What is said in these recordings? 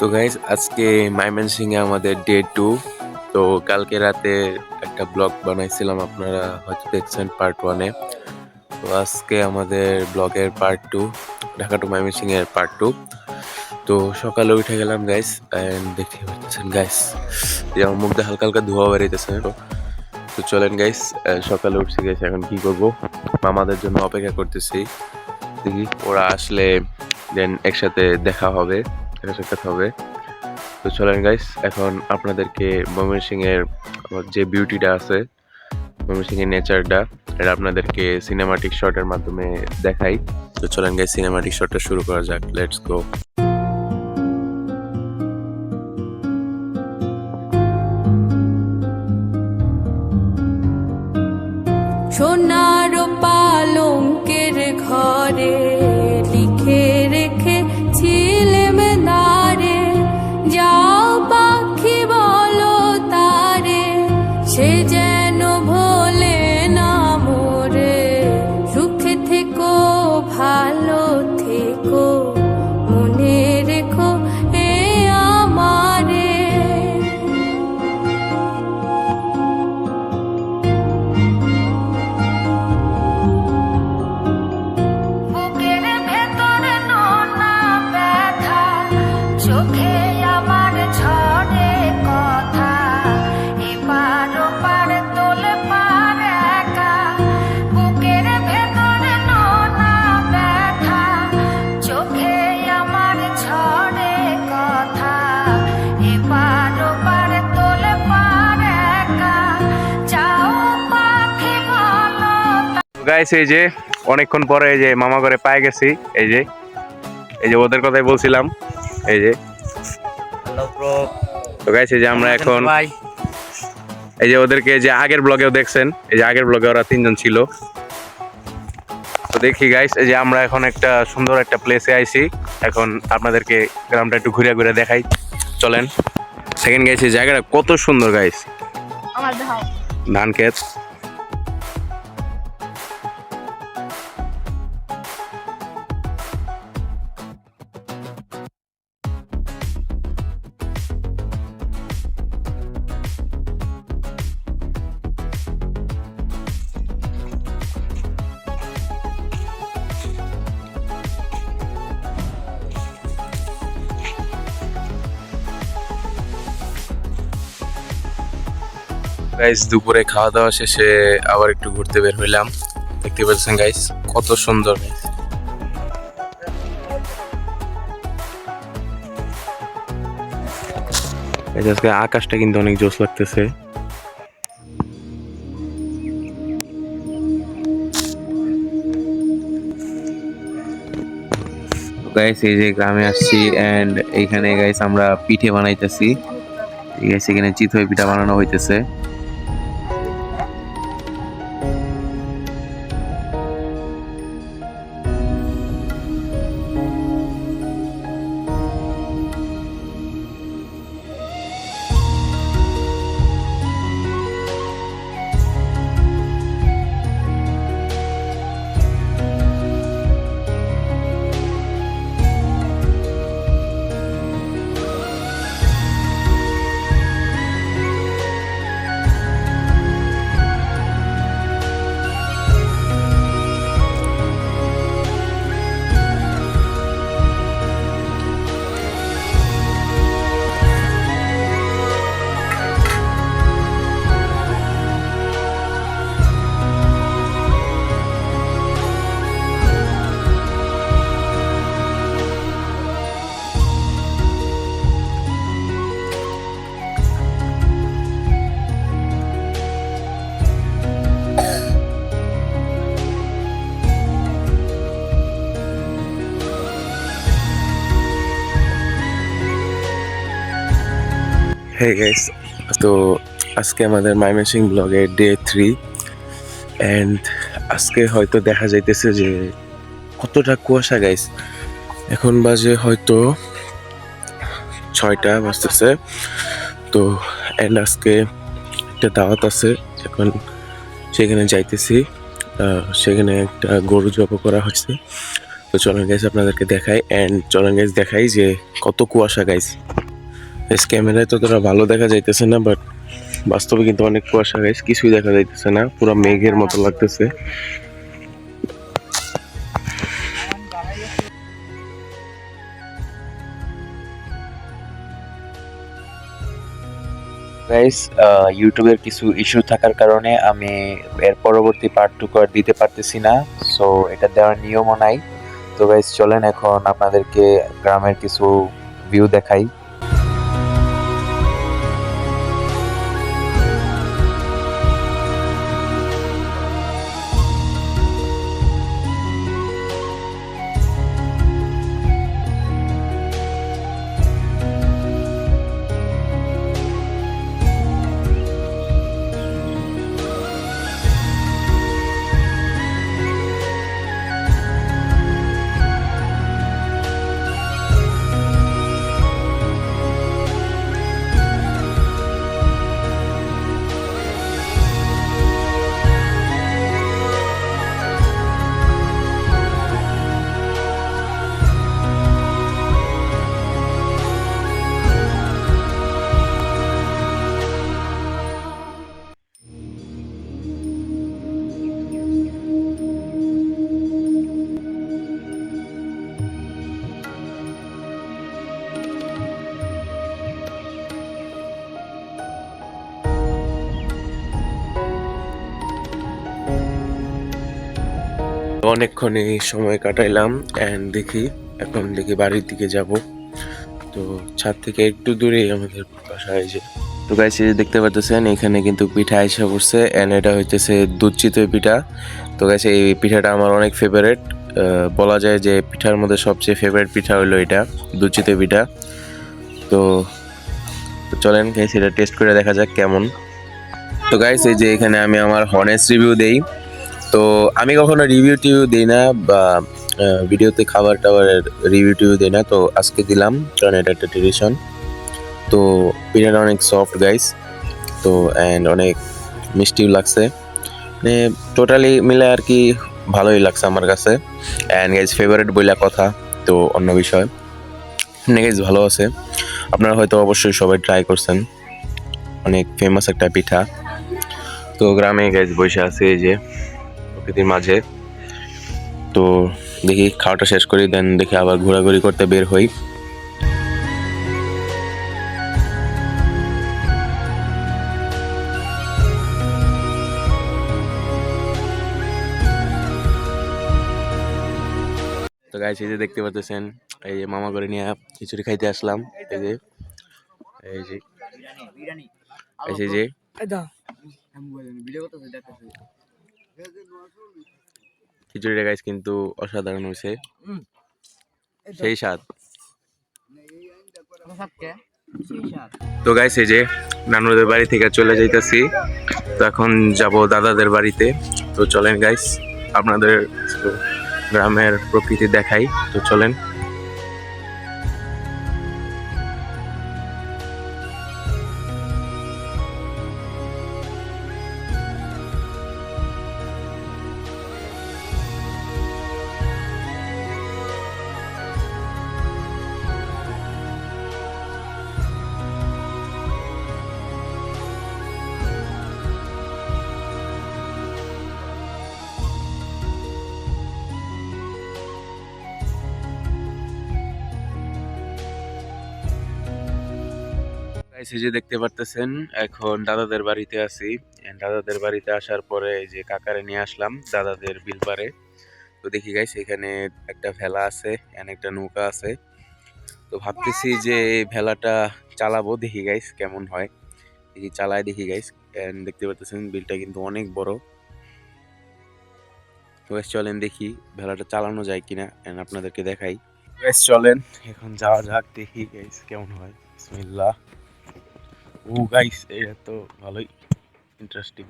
তো গাইজ আজকে মাইমেনসিং এ আমাদের ডে টু তো কালকে রাতে একটা ব্লগ বানাইছিলাম, আপনারা হয়তো দেখছেন পার্ট ওয়ানে তো আজকে আমাদের ব্লগের part two Dhaka to Mymensingh এর পার্ট টু তো সকালে উঠে গেলাম গাইস এন্ড দেখতে পাচ্ছেন গাইস যেমন মুখ দিয়ে হালকা হালকা ধোয়া বেরিয়েছে তো চলেন গাইস সকালে উঠছি গাইস এখন কি করব? মামাদের জন্য অপেক্ষা করতেছি। দেখি ওরা আসলে দেন একসাথে দেখা হবে। দেখা সাক্ষাৎ হবে। তো চলেন গাইস এখন আপনাদেরকে ময়মনসিং এর আমার যে বিউটিটা আছে ময়মনসিং এর নেচারটা এটা আপনাদেরকে সিনেমাটিক শটের মাধ্যমে দেখাই। তো চলেন গাইস সিনেমাটিক শটটা শুরু করা যাক। লেটস গো সোনার পালঙ্কের ঘরে গাইস এই যে অনেকক্ষণ পরে এই যে মামা করে পায়ে গেছি এই যে এই যে ওদের কথাই বলছিলাম এই যে। তো গাইস এই যে আমরা এখন এই যে ওদেরকে যে আগের ব্লগেও দেখছেন এই যে আগের ব্লগে ওরা তিনজন ছিল। তো দেখি গাইস এই যে আমরা এখন একটা সুন্দর একটা প্লেসে আইছি। এখন আপনাদেরকে গ্রামটা একটু ঘুরে ঘুরে দেখাই। চলেন। সেকেন্ড গাইস এই জায়গাটা কত সুন্দর গাইস আমার দেখাও। ধান ক্ষেত। গাইস দুপুরে খাওয়া দাওয়া শেষে আবার একটু ঘুরতে বের হইলাম। দেখতে পাচ্ছেন গাইস কত সুন্দর। আজকে আকাশটা কিন্তু অনেক জোস লাগতেছে। গাইস এই যে গ্রামে আসছি এন্ড এইখানে গাইস আমরা পিঠে বানাইতেছি। ঠিক আছে এখানে চিতই পিঠা বানানো হইতেছে। হে গাইস তো আজকে আমাদের মাইমেসিং ব্লগের ডে থ্রি অ্যান্ড আজকে হয়তো দেখা যাইতেছে যে কতটা কুয়াশা গাইস এখন বাজে হয়তো ছয়টা বাজতেছে। তো অ্যান্ড আজকে একটা দাওয়াত আছে, এখন সেখানে যাইতেছি। সেখানে একটা গরু জব করা হয়েছে। তো তো চলেন গাইস আপনাদেরকে দেখাই অ্যান্ড চলেন গাইস দেখাই যে কত কুয়াশা গাইস গাইস ক্যামেরায় ততটা ভালো দেখা যাইতেছে না বাট বাস্তবে কিন্তু অনেক কুয়াশা গাইস কিছুই দেখা যাইতেছে না, পুরো মেঘের মতো লাগতেছে। গাইস ইউটিউবের কিছু ইস্যু থাকার কারণে আমি এর পরবর্তী পার্টটুকু আর দিতে পারতেছি না সো এটা দেওয়ার নিয়মও নাই। তো গাইস চলেন এখন আপনাদেরকে গ্রামের কিছু ভিউ দেখাই। অনেকক্ষণই সময় কাটাইলাম অ্যান্ড দেখি, এখন দেখি বাড়ির দিকে যাব। তো ছাদ থেকে একটু দূরেই আমাদের বাসা এই যে। তো এই যে দেখতে পাচ্ছেন এখানে কিন্তু পিঠা আইসা পড়ছে অ্যান্ড এটা হইতেছে দুধ চিতই পিঠা। তো গাইস এই পিঠাটা আমার অনেক ফেভারেট বলা যায় যে পিঠার মধ্যে সবচেয়ে ফেভারিট পিঠা হলো এটা দুধ চিতই পিঠা। তো চলেন গাইস এটা টেস্ট করে দেখা যাক কেমন। তো গাইস এই যে এখানে আমি আমার হনেস্ট রিভিউ দেই। তো আমি কখনো রিভিউ টিভিউ দিই না বা ভিডিওতে খাবার টাবারের রিভিউ টিভিউ দিই না, তো আজকে দিলাম কারণ এটা একটা ট্রেডিশন তো পিঠাটা অনেক সফট গাইস তো অ্যান্ড অনেক মিষ্টিও লাগছে। মানে টোটালি মিলে আর কি ভালোই লাগছে আমার কাছে। অ্যান্ড গাইজ ফেভারিট বইলা কথা, তো অন্য বিষয়। গাইজ ভালো আছে। আপনারা হয়তো অবশ্যই সবাই ট্রাই করছেন। অনেক ফেমাস একটা পিঠা। তো গ্রামে গাইজ বসে আছে এই যে। প্রকৃতির মাঝে। তো দেখি খাওয়াটা শেষ করি দেন দেখি আবার ঘোরাঘুরি করতে বের হই। তো গাইস যে দেখতে পাচ্ছেন, এই যে মামা করে নিয়ে খিচুড়ি খাইতে আসলাম। এই যে এই যে এই যে খিচুড়িটা গাইস কিন্তু অসাধারণ হয়েছে। সেই স্বাদ। তো গাইস এই যে নানুদের বাড়ি থেকে চলে যাইতেছি। তো এখন যাব দাদাদের বাড়িতে। তো চলেন গাইস আপনাদের গ্রামের প্রকৃতি দেখাই। তো চলেন। এই যে দেখতে পারতেছেন এখন দাদাদের বাড়িতে আছি। দাদাদের বাড়িতে আসার পরে যে কাকারে নিয়ে আসলাম দাদাদের বিলপারে তো দেখি গাইস এখানে একটা ভেলা আছে এন্ড একটা নৌকা আছে। তো ভাবতেছি যে ভেলাটা চালাবো দেখি গাইস কেমন হয়। দেখি চালায় দেখি গাইস দেখতে পারতেছেন বিলটা কিন্তু অনেক বড়। তো guys, চলেন দেখি ভেলাটা চালানো যায় কিনা এন্ড আপনাদেরকে দেখাই। গাইস চলেন এখন যাওয়া যাক দেখি গাইস কেমন হয়। বিসমিল্লাহ। ও গাইস এটা তো ভালোই ইন্টারেস্টিং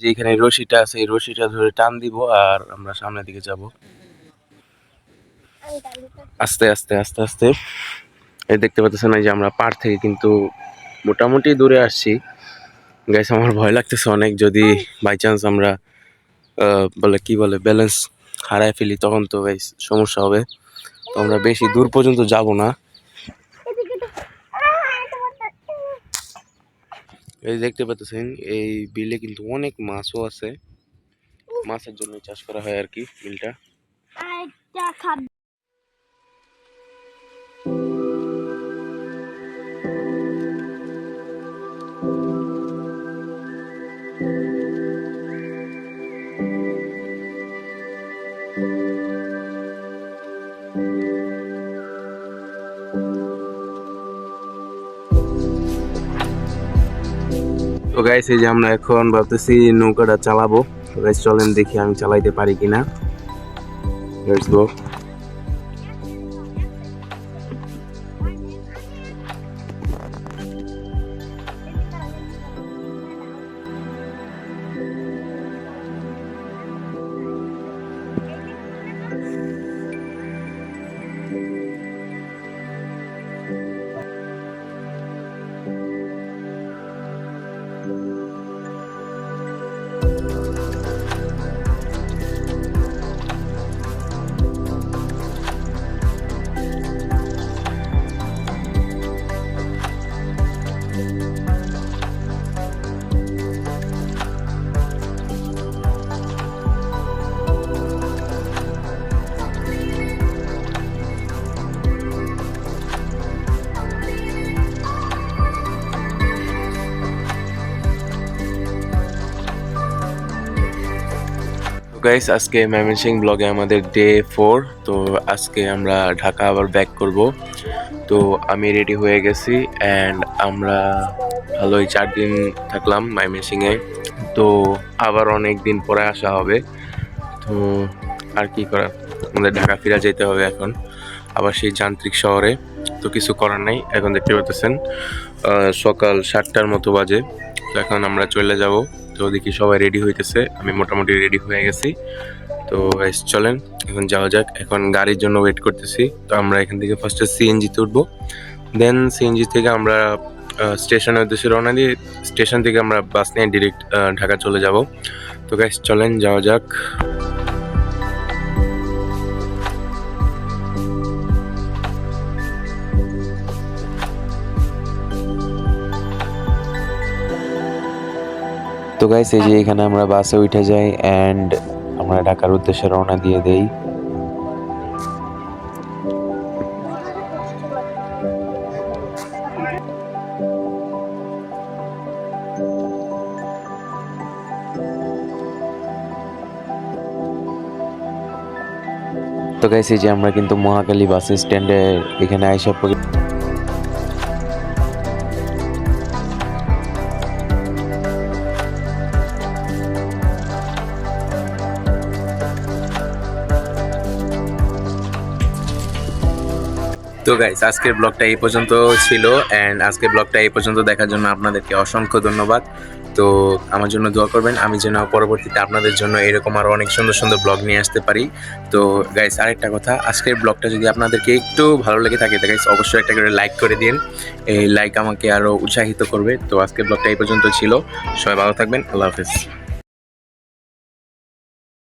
যে এখানে রশিটা আছে, এই রশিটা ধরে টান দিব আর আমরা সামনের দিকে যাব। আস্তে আস্তে আস্তে আস্তে। এই দেখতে পাচ্ছেন এই যে আমরা পার থেকে কিন্তু মোটামুটি দূরে আসছি। গাইস আমার ভয় লাগতেছে অনেক, যদি বাই চান্স আমরা বলে কি বলে ব্যালেন্স হারায় ফেলি, তখন তো ভাই সমস্যা হবে। তো আমরা বেশি দূর পর্যন্ত যাব না। এই দেখতে পাচ্ছেন, এই বিলে কিন্তু অনেক মাছও আছে। মাছের জন্য চাষ করা হয় আর কি বিলটা। গাইস এই যে আমরা এখন ভাবতেছি নৌকাটা চালাবো। গাইস চলেন দেখি আমি চালাইতে পারি কিনা। লেটস গো গাইস আজকে ময়মনসিং ব্লগে আমাদের ডে ফোর তো আজকে আমরা ঢাকা আবার ব্যাক করব। তো আমি রেডি হয়ে গেছি অ্যান্ড আমরা ভালোই চার দিন থাকলাম ময়মনসিংয়ে তো আবার অনেক দিন পরে আসা হবে। তো আর কি করার? আমাদের ঢাকা ফিরে যেতে হবে এখন। আবার সেই যান্ত্রিক শহরে। তো কিছু করার নাই, এখন দেখতে পাচ্ছেন সকাল সাতটার মতো বাজে। তো এখন আমরা চলে যাব। তো দেখি সবাই রেডি হইতেছে। আমি মোটামুটি রেডি হয়ে গেছি। তো চলেন, এখন যাওয়া যাক। এখন গাড়ির জন্য ওয়েট করতেছি। তো আমরা এখান থেকে ফার্স্টে সিএনজিতে উঠবো। দেন সিএনজি থেকে আমরা স্টেশনের উদ্দেশ্যে রওনা দিয়ে স্টেশন থেকে আমরা বাস নিয়ে ডিরেক্ট ঢাকা চলে যাব। তো গাইস চলেন, যাওয়া যাক। তো গাইস এই যে এখানে আমরা বাসে উঠে যাই অ্যান্ড আমরা ঢাকার উদ্দেশ্যে রওনা দিয়ে দেই। তো গাইস এই যে আমরা কিন্তু মহাকালী বাস স্ট্যান্ডে এখানে আইসা পড়ি তো গাইস আজকের ব্লগটা এই পর্যন্ত ছিল অ্যান্ড আজকের ব্লগটা এই পর্যন্ত দেখার জন্য আপনাদেরকে অসংখ্য ধন্যবাদ। তো আমার জন্য দোয়া করবেন, আমি যেন পরবর্তীতে আপনাদের জন্য এরকম আরও অনেক সুন্দর সুন্দর ব্লগ নিয়ে আসতে পারি। তো গাইস আরেকটা কথা, আজকের ব্লগটা যদি আপনাদেরকে একটু ভালো লেগে থাকে তো গাইস অবশ্যই একটা করে লাইক করে দিন এই লাইক আমাকে আরও উৎসাহিত করবে। তো আজকের ব্লগটা এই পর্যন্ত ছিল। সবাই ভালো থাকবেন, আল্লাহ হাফেজ।